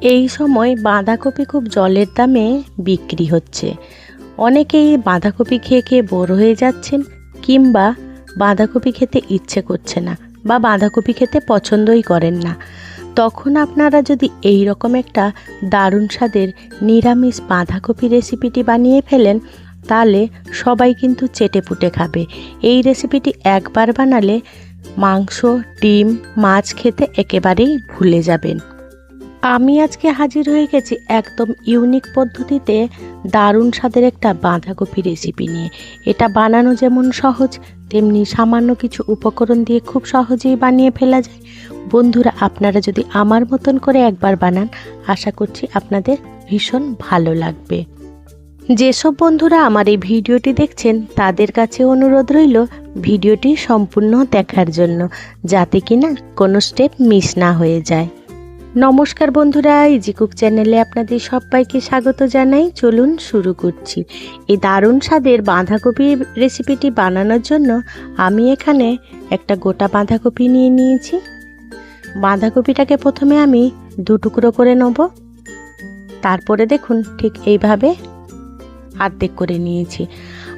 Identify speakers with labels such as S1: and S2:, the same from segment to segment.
S1: এই সময় বাঁধাকপি খুব জলের দামে বিক্রি হচ্ছে। অনেকেই বাঁধাকপি খেয়ে খেয়ে বোর হয়ে যাচ্ছেন কিংবা বাঁধাকপি খেতে ইচ্ছে করছে না বা বাঁধাকপি খেতে পছন্দই করেন না। তখন আপনারা যদি এই রকম একটা দারুণ স্বাদের নিরামিষ বাঁধাকপি রেসিপিটি বানিয়ে ফেলেন, তাহলে সবাই কিন্তু চেটে পুটে খাবে। এই রেসিপিটি একবার বানালে মাংস, ডিম, মাছ খেতে একেবারেই ভুলে যাবেন। আমি আজকে হাজির হয়ে গেছি একদম ইউনিক পদ্ধতিতে দারুণ স্বাদের একটা বাঁধাকপি রেসিপি নিয়ে। এটা বানানো যেমন সহজ, তেমনি সামান্য কিছু উপকরণ দিয়ে খুব সহজেই বানিয়ে ফেলা যায়। বন্ধুরা, আপনারা যদি আমার মতন করে একবার বানান, আশা করছি আপনাদের ভীষণ ভালো লাগবে। যেসব বন্ধুরা আমার এই ভিডিওটি দেখছেন, তাদের কাছে অনুরোধ রইল ভিডিওটি সম্পূর্ণ দেখার জন্য, যাতে কিনা কোনো স্টেপ মিস না হয়ে যায়। নমস্কার বন্ধুরা ইজি কুক চ্যানেলে আপনাদের সবাইকে স্বাগত জানাই। চলুন শুরু করছি। এই দারুণ স্বাদের বাঁধাকপি রেসিপিটি বানানোর জন্য আমি এখানে একটা গোটা বাঁধাকপি নিয়ে নিয়েছি। বাঁধাকপিটাকে প্রথমে আমি দু টুকরো করে নেব। তারপরে দেখুন ঠিক এইভাবে আর্ধেক করে নিয়েছি।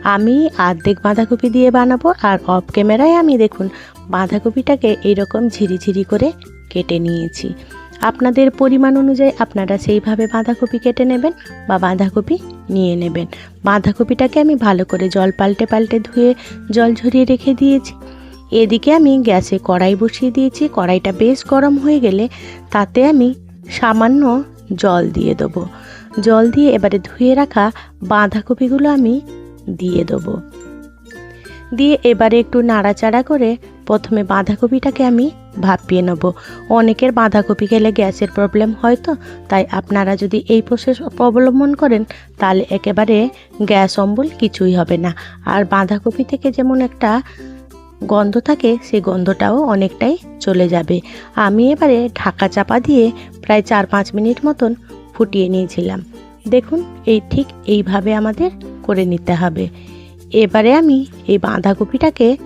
S1: আমি আর্ধেক বাঁধাকপি দিয়ে বানাবো আর অফ ক্যামেরায় আমি দেখুন বাঁধাকপিটাকে এইরকম ঝিরিঝিরি করে কেটে নিয়েছি। আপনাদের পরিমাণ অনুযায়ী আপনারা সেইভাবে বাঁধাকপি কেটে নেবেন বা বাঁধাকপি নিয়ে নেবেন। বাঁধাকপিটাকে আমি ভালো করে জল পাল্টে পাল্টে ধুয়ে জল ঝরিয়ে রেখে দিয়েছি। এদিকে আমি গ্যাসে কড়াই বসিয়ে দিয়েছি। কড়াইটা বেশ গরম হয়ে গেলে তাতে আমি সামান্য জল দিয়ে দেবো। জল দিয়ে এবারে ধুয়ে রাখা বাঁধাকপিগুলো আমি দিয়ে দেবো। দিয়ে এবারে একটু নাড়াচাড়া করে প্রথমে বাঁধাকপিটাকে আমি ভাপিয়ে নেব। অনেকের বাঁধাকপি খেলে গ্যাসের প্রবলেম হয় তো, তাই আপনারা যদি এই প্রসেস অবলম্বন করেন, তাহলে একেবারে গ্যাস অম্বল কিছুই হবে না। আর বাঁধাকপি থেকে যেমন একটা গন্ধ থাকে সেই গন্ধটাও অনেকটাই চলে যাবে। আমি এবারে ঢাকা চাপা দিয়ে প্রায় চার পাঁচ মিনিট মতন ফুটিয়ে নিয়েছিলাম। দেখুন, এই ঠিক এইভাবে আমাদের করে নিতে হবে। এবারে আমি এই বাঁধাকপিটাকে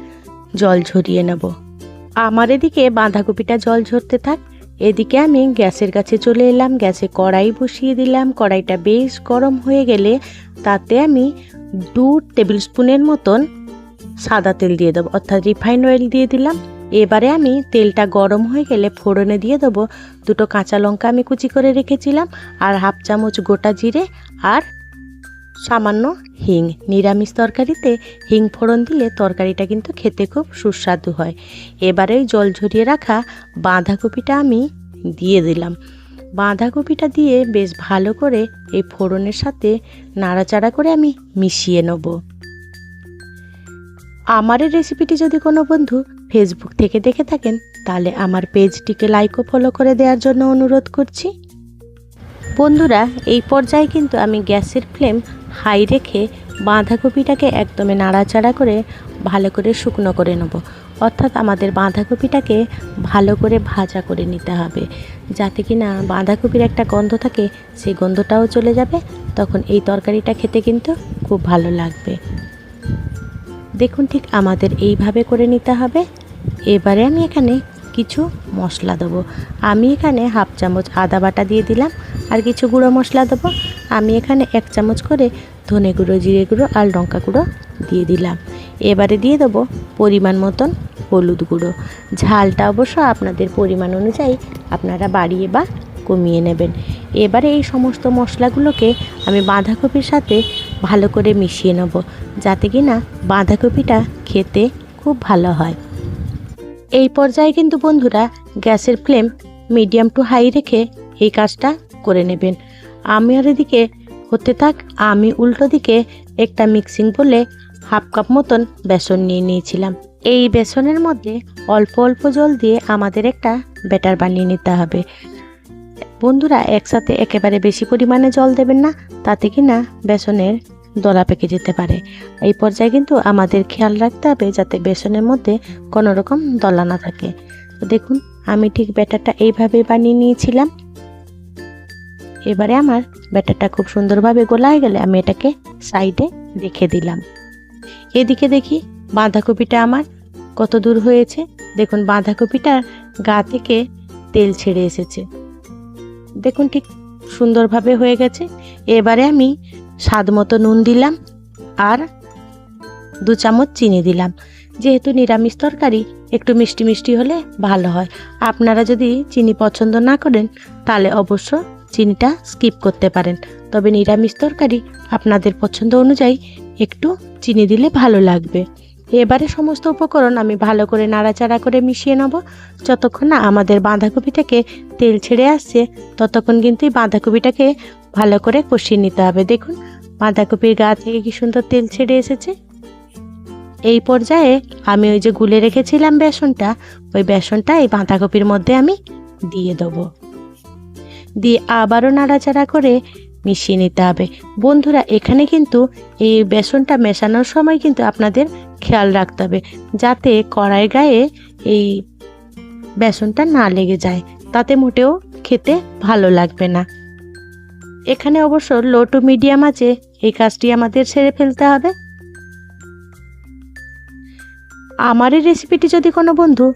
S1: জল ঝরিয়ে নেব। আমার এদিকে বাঁধাকপিটা জল ঝরতে থাক। এদিকে আমি গ্যাসের কাছে চলে এলাম, গ্যাসে কড়াই বসিয়ে দিলাম। কড়াইটা বেশ গরম হয়ে গেলে তাতে আমি দু টেবিল স্পুনের মতন সাদা তেল দিয়ে দেবো, অর্থাৎ রিফাইন অয়েল দিয়ে দিলাম। এবারে আমি তেলটা গরম হয়ে গেলে ফোড়নে দিয়ে দেবো। দুটো কাঁচা লঙ্কা আমি কুচি করে রেখেছিলাম, আর হাফ চামচ গোটা জিরে আর সামান্য হিং। নিরামিষ তরকারিতে হিং ফোড়ন দিলে তরকারিটা কিন্তু খেতে খুব সুস্বাদু হয়। এবারে জল ঝরিয়ে রাখা বাঁধাকপিটা আমি দিয়ে দিলাম। বাঁধাকপিটা দিয়ে বেশ ভালো করে এই ফোড়নের সাথে নাড়াচাড়া করে আমি মিশিয়ে নেব। আমার এই রেসিপিটি যদি কোনো বন্ধু ফেসবুক থেকে দেখে থাকেন, তাহলে আমার পেজটিকে লাইক ও ফলো করে দেওয়ার জন্য অনুরোধ করছি। বন্ধুরা, এই পর্যায়ে কিন্তু আমি গ্যাসের ফ্লেম হাই রেখে বাঁধাকপিটাকে একদমে নাড়াচাড়া করে ভালো করে শুকনো করে নেব। অর্থাৎ আমাদের বাঁধাকপিটাকে ভালো করে ভাজা করে নিতে হবে। যাতে কি না বাঁধাকপির একটা গন্ধ থাকে সেই গন্ধটাও চলে যাবে। তখন এই তরকারিটা খেতে কিন্তু খুব ভালো লাগবে। দেখুন ঠিক আমাদের এইভাবে করে নিতে হবে। এবারে আমি এখানে কিছু মশলা দেবো। আমি এখানে হাফ চামচ আদা বাটা দিয়ে দিলাম, আর কিছু গুঁড়ো মশলা দেবো। আমি এখানে এক চামচ করে ধনে গুঁড়ো, জিরে গুঁড়ো আর লঙ্কা গুঁড়ো দিয়ে দিলাম। এবারে দিয়ে দেবো পরিমাণ মতন হলুদ গুঁড়ো। ঝালটা অবশ্য আপনাদের পরিমাণ অনুযায়ী আপনারা বাড়িয়ে বা কমিয়ে নেবেন। এবারে এই সমস্ত মশলাগুলোকে আমি বাঁধাকপির সাথে ভালো করে মিশিয়ে নেব, যাতে কি না বাঁধাকপিটা খেতে খুব ভালো হয়। এই পর্যায়ে কিন্তু বন্ধুরা গ্যাসের ফ্লেম মিডিয়াম টু হাই রেখে এই কাজটা করে নেবেন। আমি আর এদিকে হতে থাক, আমি উল্টো দিকে একটা মিক্সিং বলে হাফ কাপ মতন বেসন নিয়ে নিয়েছিলাম। এই বেসনের মধ্যে অল্প অল্প জল দিয়ে আমাদের একটা ব্যাটার বানিয়ে নিতে হবে। বন্ধুরা, একসাথে একেবারে বেশি পরিমাণে জল দেবেন না, তাতে কি না বেসনের দলা পেকে যেতে পারে। এই পর্যায়ে কিন্তু আমাদের খেয়াল রাখতে হবে যাতে বেসনের মধ্যে কোনো রকম দলা না থাকে। তো দেখুন, আমি ঠিক ব্যাটারটা এইভাবে বানিয়ে নিয়েছিলাম। এবারে আমার ব্যাটারটা খুব সুন্দরভাবে গোলায় গেলে আমি এটাকে সাইডে রেখে দিলাম। এদিকে দেখি বাঁধাকপিটা আমার কত দূর হয়েছে। দেখুন, বাঁধাকপিটার গা থেকে তেল ছেড়ে এসেছে। দেখুন, ঠিক সুন্দরভাবে হয়ে গেছে। এবারে আমি স্বাদ মতো নুন দিলাম আর দু চামচ চিনি দিলাম। যেহেতু নিরামিষ তরকারি, একটু মিষ্টি মিষ্টি হলে ভালো হয়। আপনারা যদি চিনি পছন্দ না করেন, তাহলে অবশ্য চিনিটা স্কিপ করতে পারেন। তবে নিরামিষ তরকারি আপনাদের পছন্দ অনুযায়ী একটু চিনি দিলে ভালো লাগবে। এবারে সমস্ত উপকরণ আমি ভালো করে নাড়াচাড়া করে মিশিয়ে নেব। যতক্ষণ না আমাদের বাঁধাকপি থেকে তেল ছেড়ে আসছে, ততক্ষণ কিন্তু এই বাঁধাকপিটাকে ভালো করে কষিয়ে নিতে হবে। দেখুন, বাঁধাকপির গা থেকে কি সুন্দর তেল ছেড়ে এসেছে। এই পর্যায়ে আমি ওই যে গুলে রেখেছিলাম বেসনটা, ওই বেসনটা এই বাঁধাকপির মধ্যে আমি দিয়ে দেবো। দিয়ে আবারও নাড়াচাড়া করে মিশিয়ে নিতে হবে। বন্ধুরা, এখানে কিন্তু এই বেসনটা মেশানোর সময় কিন্তু আপনাদের খেয়াল রাখতে হবে, যাতে কড়াই গায়ে এই বেসনটা না লেগে যায়। তাতে মোটেও খেতে ভালো লাগবে না। এখানে অবশ্য লো টু মিডিয়াম আছে, এই কাজটি আমাদের সেরে ফেলতে হবে। আমার এই রেসিপিটি যদি কোনো বন্ধু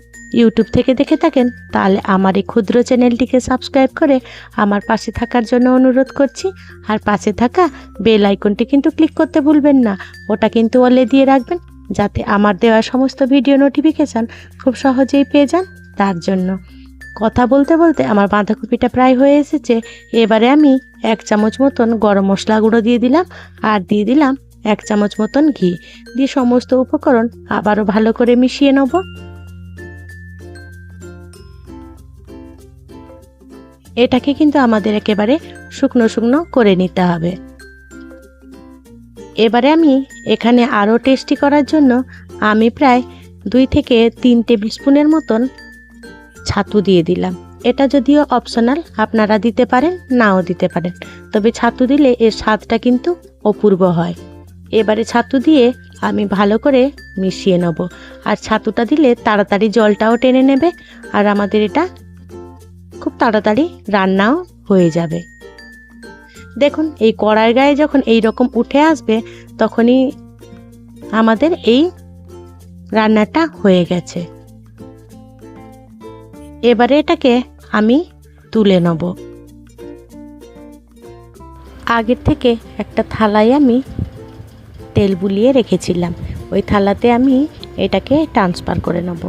S1: ইউটিউব থেকে দেখে থাকেন, তাহলে আমার এই ক্ষুদ্র চ্যানেলটিকে সাবস্ক্রাইব করে আমার পাশে থাকার জন্য অনুরোধ করছি। আর পাশে থাকা বেল আইকনটি কিন্তু ক্লিক করতে ভুলবেন না, ওটা কিন্তু অলে দিয়ে রাখবেন, যাতে আমার দেওয়া সমস্ত ভিডিও নোটিফিকেশান খুব সহজেই পেয়ে যান তার জন্য। কথা বলতে বলতে আমার বাঁধাকপিটা প্রায় হয়ে এসেছে, এবারে আমি এক চামচ মতন গরম মশলা গুঁড়ো দিয়ে দিলাম, আর দিয়ে দিলাম এক চামচ মতন ঘি। দিয়ে সমস্ত উপকরণ আবারও ভালো করে মিশিয়ে নেব। এটাকে কিন্তু আমাদের একেবারে শুকনো শুকনো করে নিতে হবে। এবারে আমি এখানে আরও টেস্টি করার জন্য আমি প্রায় দুই থেকে তিন টেবিল স্পুনের মতন ছাতু দিয়ে দিলাম। এটা যদিও অপশনাল আপনারা দিতে পারেন, নাও দিতে পারেন। তবে ছাতু দিলে এর স্বাদটা কিন্তু অপূর্ব হয়। এবারে ছাতু দিয়ে আমি ভালো করে মিশিয়ে নেব। আর ছাতুটা দিলে তাড়াতাড়ি জলটাও টেনে নেবে। আর আমাদের এটা খুব তাড়াতাড়ি রান্নাও হয়ে যাবে। দেখুন, এই কড়াই গায়ে যখন এই রকম উঠে আসবে, তখনই আমাদের এই রান্নাটা হয়ে গেছে। এবারে এটাকে আমি তুলে নেব। আগের থেকে একটা থালায় আমি তেল বুলিয়ে রেখেছিলাম। ওই থালাতে আমি এটাকে ট্রান্সফার করে নেব।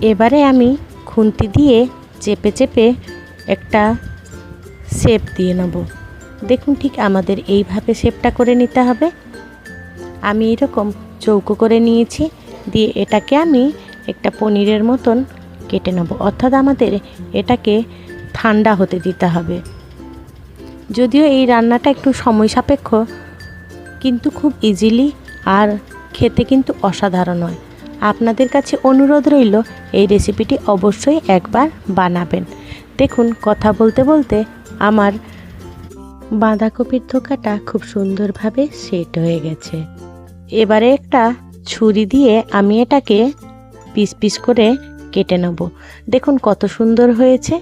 S1: এবারে আমি খুন্তি দিয়ে চেপে চেপে একটা শেপ দিয়ে নেব। দেখুন ঠিক আমাদের এইভাবে শেপটা করে নিতে হবে। আমি এরকম চৌকো করে নিয়েছি, দিয়ে এটাকে আমি একটা পনিরের মতন কেটে নেব। অর্থাৎ আমাদের এটাকে ঠান্ডা হতে দিতে হবে। যদিও এই রান্নাটা একটু সময় সাপেক্ষ, কিন্তু খুব ইজিলি আর খেতে কিন্তু অসাধারণ হয়। আপনাদের কাছে অনুরোধ রইল, এই রেসিপিটি অবশ্যই একবার বানাবেন। দেখুন, কথা বলতে বলতে আমার বাঁধাকপির ধোকাটা খুব সুন্দরভাবে সেট হয়ে গেছে। এবারে একটা ছুরি দিয়ে আমি এটাকে পিস পিস করে কেটে নেব। দেখুন, কত সুন্দর হয়েছে।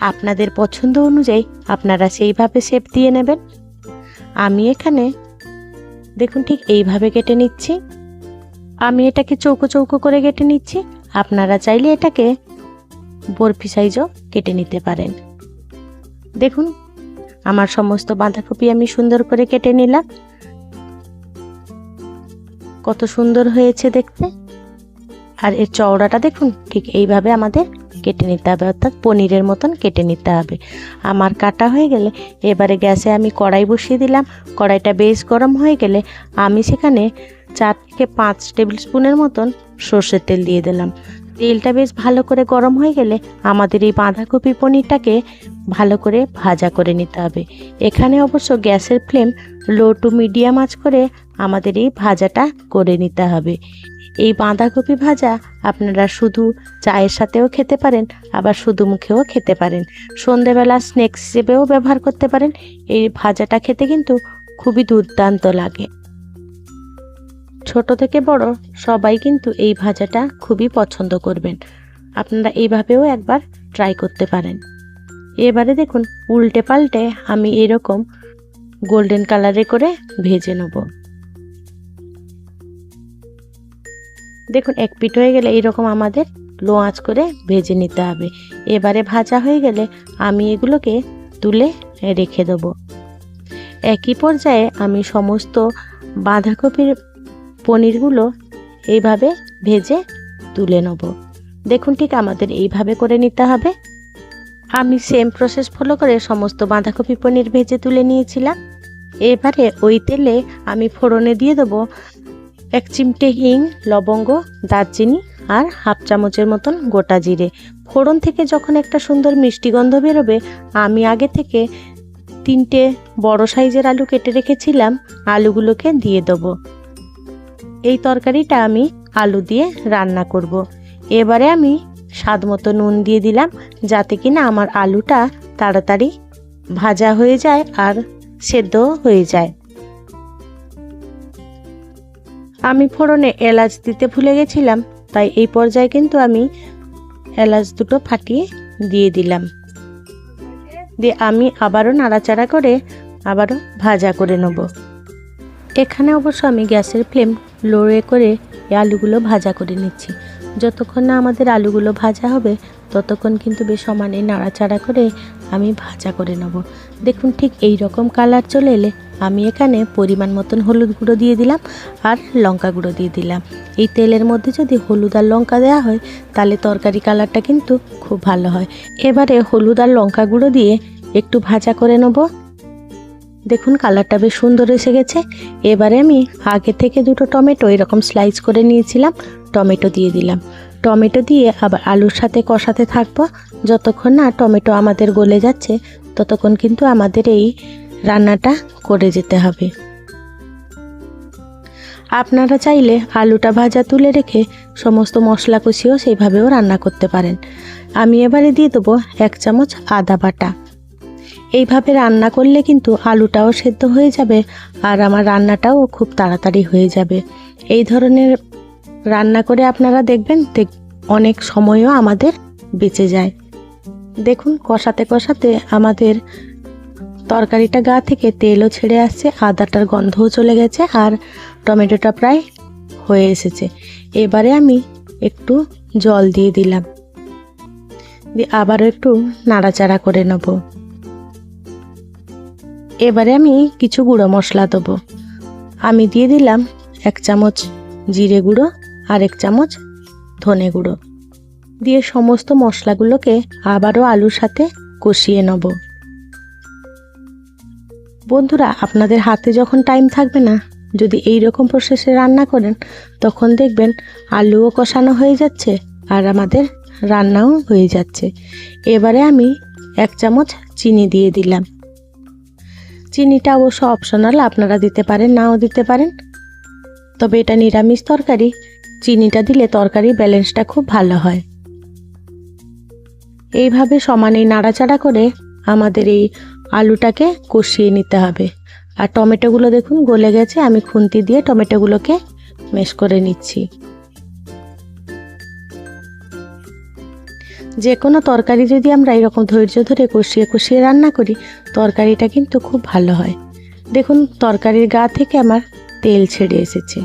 S1: আপনাদের পছন্দ অনুযায়ী আপনারা সেইভাবে শেপ দিয়ে নেবেন। আমি এখানে, দেখুন, ঠিক এইভাবে কেটে নিচ্ছি। আমি এটাকে চৌকো চৌকো করে কেটে নিচ্ছি। আপনারা চাইলে এটাকে বরফি সাইজও কেটে নিতে পারেন। দেখুন, আমার সমস্ত বাঁধাকপি আমি সুন্দর করে কেটে নিলাম। কত সুন্দর হয়েছে দেখতে। আর এর চওড়াটা দেখুন, ঠিক এইভাবে আমাদের কেটে নিতে হবে, অর্থাৎ পনিরের মতন কেটে নিতে হবে। আমার কাটা হয়ে গেলে এবারে গ্যাসে আমি কড়াই বসিয়ে দিলাম। কড়াইটা বেশ গরম হয়ে গেলে আমি সেখানে চার থেকে পাঁচ টেবিল স্পুনের মতন সর্ষের তেল দিয়ে দিলাম। তেলটা বেশ ভালো করে গরম হয়ে গেলে আমাদের এই বাঁধাকপি পনিরটাকে ভালো করে ভাজা করে নিতে হবে। এখানে অবশ্য গ্যাসের ফ্লেম লো টু মিডিয়াম আঁচ করে আমাদের এই ভাজাটা করে নিতে হবে। এই বাঁধাকপি ভাজা আপনারা শুধু চায়ের সাথেও খেতে পারেন, আবার শুধু মুখেও খেতে পারেন। সন্ধেবেলা স্ন্যাক্স হিসেবেও ব্যবহার করতে পারেন। এই ভাজাটা খেতে কিন্তু খুবই দুর্দান্ত লাগে। ছোট থেকে বড় সবাই কিন্তু এই ভাজাটা খুবই পছন্দ করবেন। আপনারা এইভাবেও একবার ট্রাই করতে পারেন। এবারে দেখুন, উল্টে পাল্টে আমি এরকম গোল্ডেন কালারে করে ভেজে নেব। দেখুন, এক পিঠ হয়ে গেলে এইরকম আমাদের লো আঁচ করে ভেজে নিতে হবে। এবারে ভাজা হয়ে গেলে আমি এগুলোকে তুলে রেখে দেবো। একই পর্যায়ে আমি সমস্ত বাঁধাকপির পনিরগুলো এইভাবে ভেজে তুলে নেব। দেখুন ঠিক আমাদের এইভাবে করে নিতে হবে। আমি সেম প্রসেস ফলো করে সমস্ত বাঁধাকপি পনির ভেজে তুলে নিয়েছিলাম। এবারে ওই তেলে আমি ফোড়নে দিয়ে দেবো এক চিমটে হিং, লবঙ্গ, দারচিনি আর হাফ চামচের মতন গোটা জিরে। ফোড়ন থেকে যখন একটা সুন্দর মিষ্টি গন্ধ বেরোবে, আমি আগে থেকে তিনটে বড় সাইজের আলু কেটে রেখেছিলাম। আলুগুলোকে দিয়ে দেবো। এই তরকারিটা আমি আলু দিয়ে রান্না করব। এবারে আমি স্বাদ মতো নুন দিয়ে দিলাম, যাতে কিনা আমার আলুটা তাড়াতাড়ি ভাজা হয়ে যায় আর সেদ্ধ হয়ে যায়। আমি ফোড়নে এলাচ দিতে ভুলে গেছিলাম, তাই এই পর্যায়ে কিন্তু আমি এলাচ দুটো ফাটিয়ে দিয়ে দিলাম। দিয়ে আমি আবারও নাড়াচাড়া করে আবারও ভাজা করে নেব। এখানে অবশ্য আমি গ্যাসের ফ্লেম লোড়ে করে এই আলুগুলো ভাজা করে নিচ্ছি। যতক্ষণ না আমাদের আলুগুলো ভাজা হবে, ততক্ষণ কিন্তু বেশ সমানে নাড়াচাড়া করে আমি ভাজা করে নেব। দেখুন ঠিক এই রকম কালার চলে এলে আমি এখানে পরিমাণ মতন হলুদ গুঁড়ো দিয়ে দিলাম আর লঙ্কা গুঁড়ো দিয়ে দিলাম। এই তেলের মধ্যে যদি হলুদ আর লঙ্কা দেওয়া হয়, তাহলে তরকারি কালারটা কিন্তু খুব ভালো হয়। এবারে হলুদ আর লঙ্কা গুঁড়ো দিয়ে একটু ভাজা করে নেব। দেখুন কালারটা বেশ সুন্দর এসে গেছে। এবারে আমি আগে থেকে দুটো টমেটো এরকম স্লাইস করে নিয়েছিলাম, টমেটো দিয়ে দিলাম। টমেটো দিয়ে আবার আলুর সাথে কষাতে থাকব। যতক্ষণ না টমেটো আমাদের গলে যাচ্ছে, ততক্ষণ কিন্তু আমাদের এই রান্নাটা করে যেতে হবে। আপনারা চাইলে আলুটা ভাজা তুলে রেখে সমস্ত মশলা কষিয়েও সেইভাবেও রান্না করতে পারেন। আমি এবারে দিয়ে দেবো এক চামচ আদা বাটা। এইভাবে রান্না করলে কিন্তু আলুটাও সেদ্ধ হয়ে যাবে আর আমার রান্নাটাও খুব তাড়াতাড়ি হয়ে যাবে। এই ধরনের রান্না করে আপনারা দেখবেন দেখ, অনেক সময়ও আমাদের বেঁচে যায়। দেখুন, কষাতে কষাতে আমাদের তরকারিটা গা থেকে তেলও ছেড়ে আসছে, আদাটার গন্ধও চলে গেছে আর টমেটোটা প্রায় হয়ে এসেছে। এবারে আমি একটু জল দিয়ে দিলাম। দিয়ে আবারও একটু নাড়াচাড়া করে নেব। এবারে আমি কিছু গুঁড়ো মশলা দেবো। আমি দিয়ে দিলাম এক চামচ জিরে গুঁড়ো আর এক চামচ ধনে গুঁড়ো। দিয়ে সমস্ত মশলাগুলোকে আবারও আলুর সাথে কষিয়ে নেব। বন্ধুরা, আপনাদের হাতে যখন টাইম থাকবে না, যদি এই রকম প্রসেসে রান্না করেন, তখন দেখবেন আলুও কষানো হয়ে যাচ্ছে আর আমাদের রান্নাও হয়ে যাচ্ছে। এবারে আমি এক চামচ চিনি দিয়ে দিলাম। চিনিটা অবশ্য অপশনাল আপনারা দিতে পারেন, নাও দিতে পারেন। তবে এটা নিরামিষ তরকারি, চিনিটা দিলে তরকারির ব্যালেন্সটা খুব ভালো হয়। এইভাবে সমানে নাড়াচাড়া করে আমাদের এই আলুটাকে কষিয়ে নিতে হবে। আর টমেটোগুলো দেখুন গলে গেছে, আমি খুন্তি দিয়ে টমেটোগুলোকে মেশ করে নিচ্ছি। যে কোনো তরকারি যদি আমরা এরকম ধৈর্য ধরে কষিয়ে কষিয়ে রান্না করি, তরকারিটা কিন্তু খুব ভালো হয়। দেখুন, তরকারির গা থেকে আমার তেল ছেড়ে এসেছে।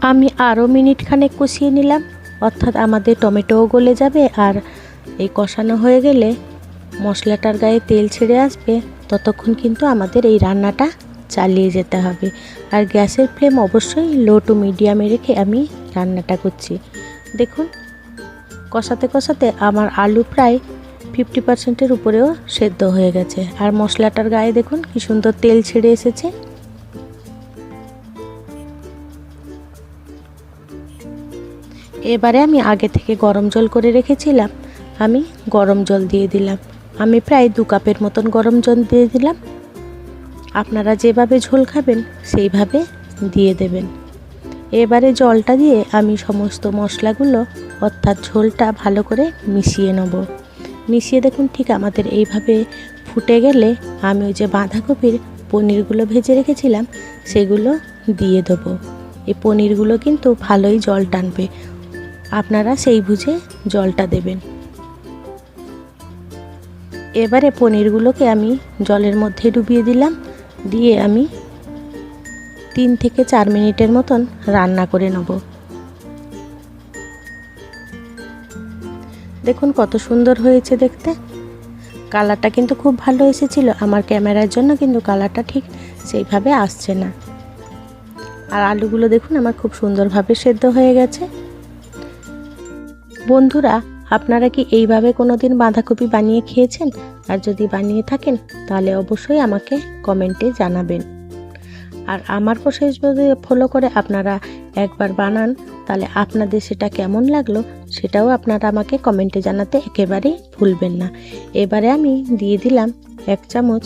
S1: আমি আরও মিনিট খানেক কষিয়ে নিলাম, অর্থাৎ আমাদের টমেটোও গলে যাবে আর এই কষানো হয়ে গেলে মশলাটার গায়ে তেল ছেড়ে আসবে, ততক্ষণ কিন্তু আমাদের এই রান্নাটা চালিয়ে যেতে হবে। আর গ্যাসের ফ্লেম অবশ্যই লো টু মিডিয়ামে রেখে আমি রান্নাটা করছি। দেখুন কষাতে কষাতে আমার আলু প্রায় ফিফটি পার্সেন্টের উপরেও সেদ্ধ হয়ে গেছে। আর মশলাটার গায়ে দেখুন কি সুন্দর তেল ছেড়ে এসেছে। এবারে আমি আগে থেকে গরম জল করে রেখেছিলাম। আমি গরম জল দিয়ে দিলাম। আমি প্রায় দু কাপের মতন গরম জল দিয়ে দিলাম। আপনারা যেভাবে ঝোল খাবেন, সেইভাবে দিয়ে দেবেন। এবারে জলটা দিয়ে আমি সমস্ত মশলাগুলো, অর্থাৎ ঝোলটা ভালো করে মিশিয়ে নেব। মিশিয়ে দেখুন ঠিক আমাদের এইভাবে ফুটে গেলে আমি ওই যে বাঁধাকপির পনিরগুলো ভেজে রেখেছিলাম, সেগুলো দিয়ে দেবো। এই পনিরগুলো কিন্তু ভালোই জল টানবে। আপনারা সেই বুঝে জলটা দেবেন। এবারে পনিরগুলোকে আমি জলের মধ্যে ডুবিয়ে দিলাম, দিয়ে আমি তিন থেকে চার মিনিটের মতন রান্না করে নেব। দেখুন কত সুন্দর হয়েছে দেখতে। কালারটা কিন্তু খুব ভালো এসেছিল। আমার ক্যামেরার জন্য কিন্তু কালারটা ঠিক সেইভাবে আসছে না। আর আলুগুলো দেখুন আমার খুব সুন্দরভাবে সেদ্ধ হয়ে গেছে। বন্ধুরা, আপনারা কি এইভাবে কোনো দিন বাঁধাকপি বানিয়ে খেয়েছেন? আর যদি বানিয়ে থাকেন, তাহলে অবশ্যই আমাকে কমেন্টে জানাবেন। আর আমার প্রসেস যদি ফলো করে আপনারা একবার বানান, তাহলে আপনাদের সেটা কেমন লাগল সেটাও আপনারা আমাকে কমেন্টে জানাতে একেবারেই ভুলবেন না। এবারে আমি দিয়ে দিলাম এক চামচ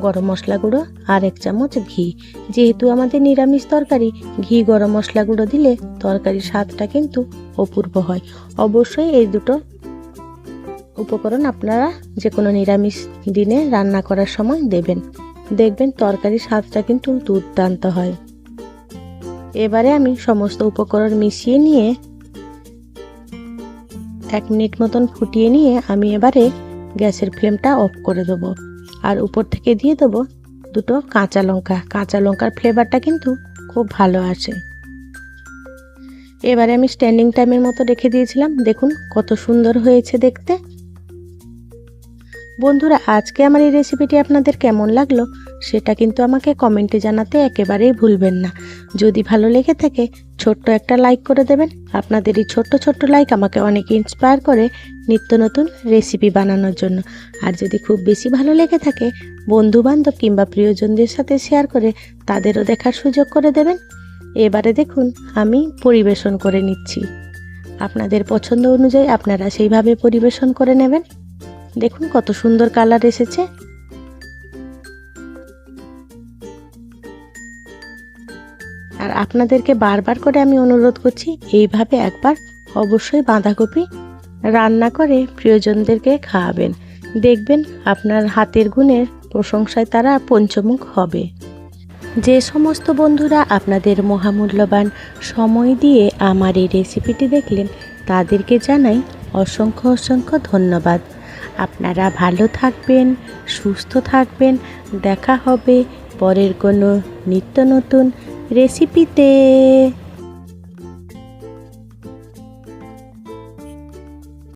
S1: গরম মশলা গুঁড়ো আর এক চামচ ঘি। যেহেতু আমাদের নিরামিষ তরকারি, ঘি গরম মশলা গুঁড়ো দিলে তরকারির স্বাদটা কিন্তু অপূর্ব হয়। অবশ্যই এই দুটো উপকরণ আপনারা যে কোনো নিরামিষ দিনে রান্না করার সময় দেবেন। দেখবেন তরকারির স্বাদটা কিন্তু দুর্দান্ত হয়। এবারে আমি সমস্ত উপকরণ মিশিয়ে নিয়ে এক মিনিট মতন ফুটিয়ে নিয়ে আমি এবারে গ্যাসের ফ্লেমটা অফ করে দেবো। আর উপর থেকে দিয়ে দেবো দুটো কাঁচা লঙ্কা। কাঁচা লঙ্কার ফ্লেভারটা কিন্তু খুব ভালো আসে। এবারে আমি স্ট্যান্ডিং টাইমের মতো রেখে দিয়েছিলাম। দেখুন কত সুন্দর হয়েছে দেখতে। বন্ধুরা, আজকে আমার এই রেসিপিটি আপনাদের কেমন লাগল সেটা কিন্তু আমাকে কমেন্টে জানাতে একেবারেই ভুলবেন না। যদি ভালো লেগে থাকে, ছোট্ট একটা লাইক করে দেবেন। আপনাদের এই ছোট্ট ছোট্ট লাইক আমাকে অনেক ইন্সপায়ার করে নিত্য নতুন রেসিপি বানানোর জন্য। আর যদি খুব বেশি ভালো লেগে থাকে বন্ধু বান্ধব কিংবা প্রিয়জনদের সাথে শেয়ার করে তাদেরও দেখার সুযোগ করে দেবেন। এবারে দেখুন, আমি পরিবেশন করে নিচ্ছি। আপনাদের পছন্দ অনুযায়ী আপনারা সেইভাবে পরিবেশন করে নেবেন। দেখুন কত সুন্দর কালার এসেছে। আর আপনাদেরকে বারবার করে আমি অনুরোধ করছি, এইভাবে একবার অবশ্যই বাঁধাকপি রান্না করে প্রিয়জনদেরকে খাওয়াবেন। দেখবেন আপনার হাতের গুণের প্রশংসায় তারা পঞ্চমুখ হবে। যে সমস্ত বন্ধুরা আপনাদের মহামূল্যবান সময় দিয়ে আমার এই রেসিপিটি দেখলেন, তাদেরকে জানাই অসংখ্য অসংখ্য ধন্যবাদ। আপনারা ভালো থাকবেন সুস্থ থাকবেন। দেখা হবে পরের কোনো নিত্য নতুন রেসিপিতে